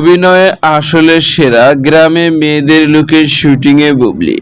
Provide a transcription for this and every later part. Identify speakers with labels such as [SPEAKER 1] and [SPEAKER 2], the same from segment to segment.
[SPEAKER 1] অভিনয়ে আসলে সেরা। গ্রামে মেয়েদের লুকের শুটিং এ বুবলি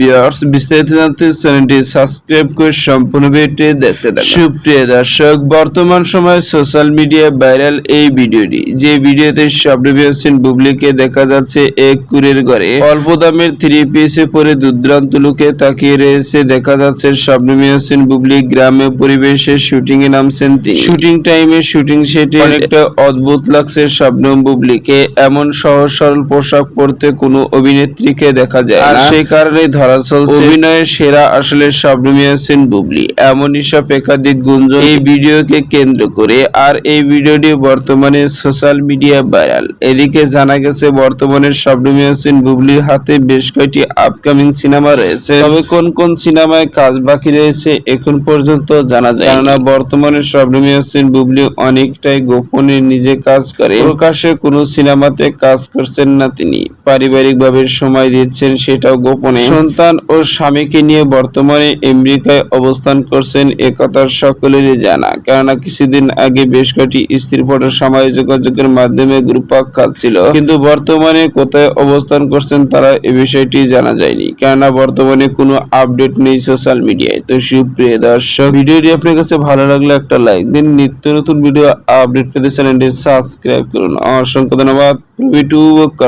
[SPEAKER 1] ভিউয়ার্স বিস্তারিত জানতে চ্যানেলটি সাবস্ক্রাইব করে সম্পূর্ণ ভিডিওটি দেখতে থাকুন। সুপ্রিয় দর্শক বর্তমান সময়ে সোশ্যাল মিডিয়ায় ভাইরাল এই ভিডিওটি। যে ভিডিওতে স্বপ্ন হোসেন বুবলিকে দেখা যাচ্ছে এক কুরের ঘরে অল্প দামের থ্রি পিসে পরে দুর্দান্ত লুকে তাকিয়ে রয়েছে। দেখা যাচ্ছে স্বপ্নমী হোসেন বুবলি গ্রামে পরিবেশে শুটিং এ নামছেন তিনি। শুটিং টাইমে শুটিং সেটে অনেকটা অদ্ভুত লাগছে শবনম বুবলিকে। এমন সহজ সরল পোশাক পরতে কোনো অভিনেত্রীকে দেখা যায় আর সেই কারণে ধরা চলছে অভিনয়ের সেরা আসলে শবনমী হোসেন বুবলি। এমনই সব একাধিক গুঞ্জন এই ভিডিওকে কেন্দ্র করে। আর এই ভিডিওটি বর্তমানে সোশ্যাল মিডিয়া ভাইরাল। এদিকে জানা গেছে বর্তমানে শবনমী হোসেন বুবলির হাতে বেশ কয়েকটি আপকামিং সিনেমা রয়েছে। তবে কোন কোন সিনেমায় কাজ বাকি রয়েছে এখন পর্যন্ত জানা যায় কেননা বর্তমানে শবনমী হোসেন বুবলি অনেকটাই গোপনে নিজে কাজ করে। প্রকাশ্যে কোনো সিনেমাতে কাজ করছেন না তিনি। পারিবারিক ভাবে সময় দিচ্ছেন সেটাও গোপনে। সন্তান ও স্বামীকে নিয়ে বর্তমানে আমেরিকায় অবস্থান করছেন একথা সকলেরই জানা। কেননা কিছুদিন আগে বেশ কয়েকটি স্ত্রী ফটো সামাজিক যোগাযোগের মাধ্যমে গ্রুপাক খাচ্ছিল কিন্তু বর্তমানে কোথায় অবস্থান করছেন তারা এ বিষয়টি জানা যায়নি। কেননা বর্তমানে কোনো আপডেট নেই সোশ্যাল মিডিয়ায়। তো সুপ্রিয় দর্শক, ভিডিওটি আপনার কাছে ভালো লাগলে একটা লাইক দিন। নিত্য নতুন ভিডিও আপডেট পেতে চ্যানেলটি সাবস্ক্রাইব করুন। অসংখ্য ধন্যবাদ ভিডিও করা